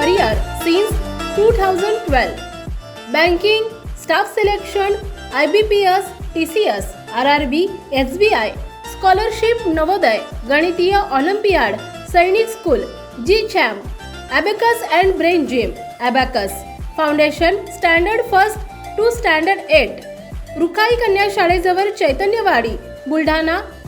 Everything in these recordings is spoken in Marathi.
2012 banking staff selection I B P S T C S R R B S B I scholarship Navodaya गणितीय olympiad Sainik school G charm abacus and brain gym abacus foundation standard first two standard eight रुखाई कन्या शाळेजवळ चैतन्यवाडी बुलढाणा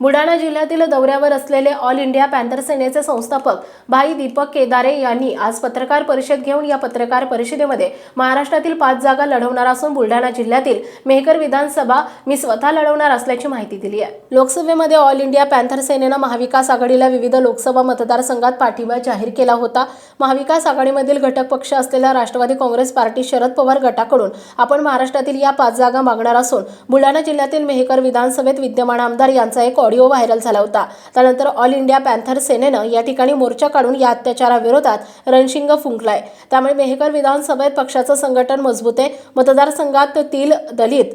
बुलढाणा जिल्ह्यातील दौऱ्यावर असलेले ऑल इंडिया पॅन्थर सेनेचे संस्थापक भाई दीपक केदारे यांनी आज पत्रकार परिषद घेऊन या पत्रकार परिषदेमध्ये महाराष्ट्रातील पाच जागा लढवणार असून बुलढाणा जिल्ह्यातील मेहकर विधानसभा मी स्वतः लढवणार असल्याची माहिती दिली आहे. लोकसभेमध्ये ऑल इंडिया पॅन्थर सेनेनं महाविकास आघाडीला विविध लोकसभा मतदारसंघात पाठिंबा जाहीर केला होता. महाविकास आघाडीमधील घटक पक्ष असलेल्या राष्ट्रवादी काँग्रेस पार्टी शरद पवार गटाकडून आपण महाराष्ट्रातील या पाच जागा मागणार असून बुलढाणा जिल्ह्यातील मेहकर विधानसभेत विद्यमान आमदार यांचा एक ऑडिओ व्हायरल झाला होता. त्यानंतर ऑल इंडिया पॅन्थर सेनेनं या ठिकाणी मोर्चा काढून या अत्याचाराविरोधात रणशिंग फुंकलाय. त्यामुळे मेहकर विधानसभेत पक्षाचं संघटन मजबूत आहे. मतदारसंघातील दलित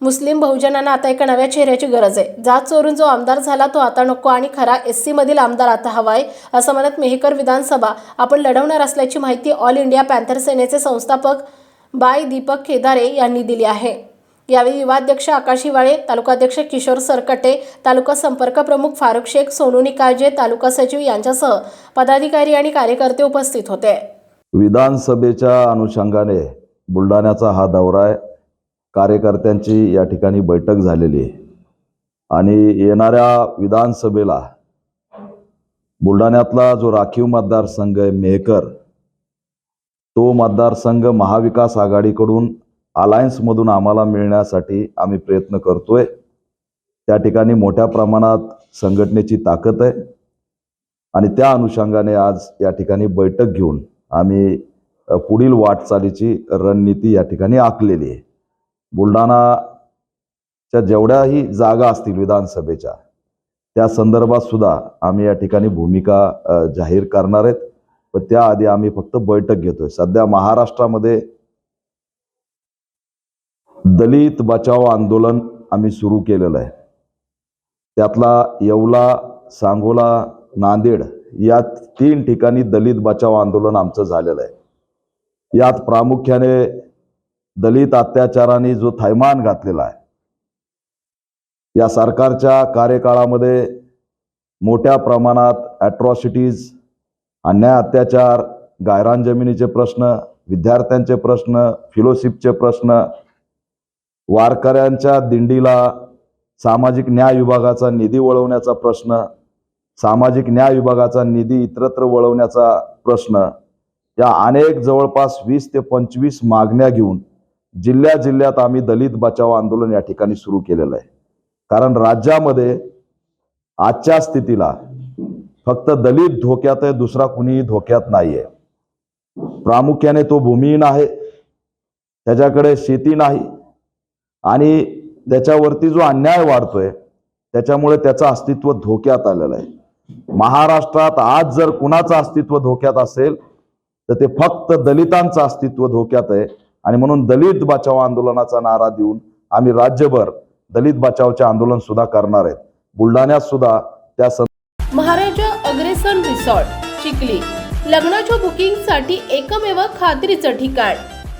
मुस्लिम बहुजनांना आता एका नव्या चेहऱ्याची गरज आहे. जात चोरून जो आमदार झाला तो आता नको आणि खरा एस सीमधील आमदार आता हवाय असं म्हणत मेहकर विधानसभा आपण लढवणार असल्याची माहिती ऑल इंडिया पॅन्थर सेनेचे संस्थापक बाय दीपक केदारे यांनी दिली आहे. यावेळी युवाध्यक्ष आकाश हिवाळे तालुकाध्यक्ष किशोर सरकटे तालुका संपर्क प्रमुख फारुख शेख सोनू निकाळजे तालुका सचिव यांच्यासह पदाधिकारी आणि कार्यकर्ते उपस्थित होते. विधानसभेच्या अनुषंगाने बुलढाण्याचा हा दौरा आहे. कार्यकर्त्यांची या ठिकाणी बैठक झालेली आहे. आणि येणाऱ्या विधानसभेला बुलढाण्यातला जो राखीव मतदारसंघ आहे मेहकर तो मतदारसंघ महाविकास आघाडीकडून अलायन्समधून आम्हाला मिळण्यासाठी आम्ही प्रयत्न करतोय. त्या ठिकाणी मोठ्या प्रमाणात संघटनेची ताकद आहे. आणि त्या अनुषंगाने आज या ठिकाणी बैठक घेऊन आम्ही पुढील वाटचालीची रणनीती या ठिकाणी आखलेली आहे. बुलढाणाच्या जेवढ्याही जागा असतील विधानसभेच्या त्या संदर्भात सुद्धा आम्ही या ठिकाणी भूमिका जाहीर करणार आहेत. पण त्याआधी आम्ही फक्त बैठक घेतोय. सध्या महाराष्ट्रामध्ये दलित बचाव आंदोलन आम्ही सुरू केलेलं आहे. त्यातला येवला सांगोला नांदेड या तीन ठिकाणी दलित बचाव आंदोलन आमचं झालेलं आहे. यात प्रामुख्याने दलित अत्याचाराने जो थैमान घातलेला आहे या सरकारच्या कार्यकाळामध्ये मोठ्या प्रमाणात ॲट्रॉसिटीज अन्याय अत्याचार गायरान जमिनीचे प्रश्न विद्यार्थ्यांचे प्रश्न फिलोशिपचे प्रश्न वारकऱ्यांच्या दिंडीला सामाजिक न्याय विभागाचा निधी वळवण्याचा प्रश्न सामाजिक न्याय विभागाचा निधी इतरत्र वळवण्याचा प्रश्न या अनेक जवळपास वीस ते पंचवीस मागण्या घेऊन जिल्ह्या जिल्ह्यात आम्ही दलित बचाव आंदोलन या ठिकाणी सुरू केलेलं आहे. कारण राज्यामध्ये आजच्या स्थितीला फक्त दलित धोक्यात आहे दुसरा कुणीही धोक्यात नाहीये. प्रामुख्याने तो भूमिहीन आहे. त्याच्याकडे शेती नाही. आणि त्याच्यावरती जो अन्याय वाढतोय त्याच्यामुळे त्याचं अस्तित्व धोक्यात आलेलं आहे. महाराष्ट्रात आज जर कुणाचं अस्तित्व धोक्यात असेल तर ते फक्त दलितांचं अस्तित्व धोक्यात आहे. आणि म्हणून दलित बचाव आंदोलनाचा नारा देऊन आम्ही राज्यभर दलित बचावचे आंदोलन सुद्धा करणार आहेत. बुलढाण्यात सुद्धा त्या सं- महाराजा अग्रेसन रिसॉर्ट चिखली. लग्नाच्या बुकिंगसाठी एकमेव खात्रीचं ठिकाण.